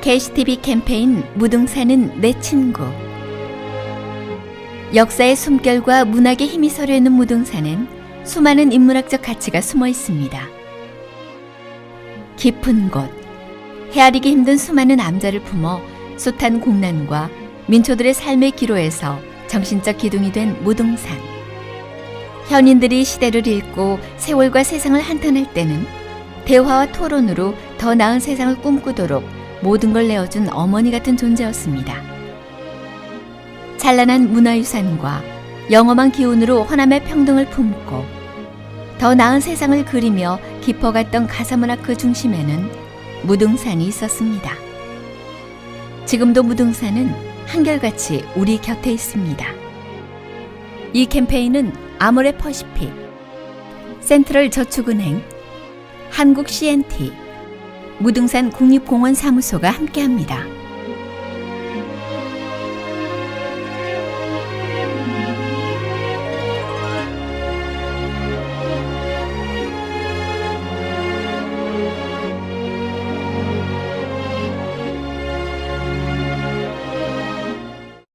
게시TV 캠페인 무등산은 내 친구 역사의 숨결과 문학의 힘이 서려 있는 무등산엔 수많은 인문학적 가치가 숨어 있습니다. 깊은 곳, 헤아리기 힘든 수많은 암자를 품어 숱한 공난과 민초들의 삶의 기로에서 정신적 기둥이 된 무등산. 현인들이 시대를 읽고 세월과 세상을 한탄할 때는 대화와 토론으로 더 나은 세상을 꿈꾸도록 모든 걸 내어준 어머니 같은 존재였습니다. 찬란한 문화유산과 영험한 기운으로 허남의 평등을 품고 더 나은 세상을 그리며 깊어갔던 가사문학 그 중심에는 무등산이 있었습니다. 지금도 무등산은 한결같이 우리 곁에 있습니다. 이 캠페인은 아모레 퍼시픽, 센트럴 저축은행, 한국 CNT, 무등산 국립공원 사무소가 함께합니다.